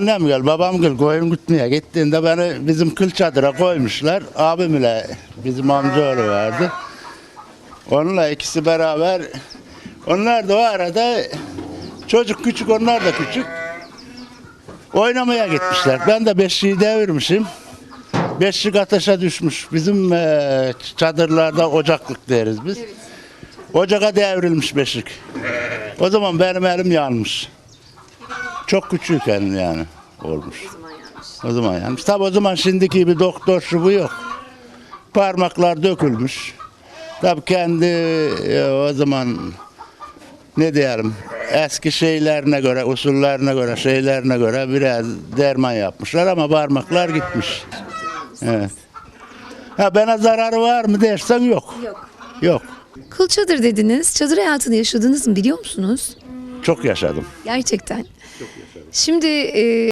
Annem gel, babam gel koyun gütmeye gittiğinde beni bizim kıl çadıra koymuşlar. Abim ile bizim amcaoğlu vardı. Onunla ikisi beraber. Onlar da o arada çocuk küçük, onlar da küçük. Oynamaya gitmişler. Ben de beşiği devirmişim. Beşik ateşe düşmüş. Bizim eee, çadırlarda ocaklık deriz biz. Ocağa devrilmiş beşik. O zaman benim elim yanmış. Çok küçükken yani olmuş. O zaman yanmış. Tabi o zaman şimdiki gibi doktor şu bu yok. Parmaklar dökülmüş. Tabi kendi e, o zaman ne diyelim eski şeylerine göre, usullerine göre, şeylerine göre biraz derman yapmışlar ama parmaklar gitmiş. Evet. Ha bana zararı var mı dersen yok. Yok. Yok. Kıl çadır dediniz. Çadır hayatını yaşadınız mı biliyor musunuz? Çok yaşadım. Gerçekten. Şimdi e,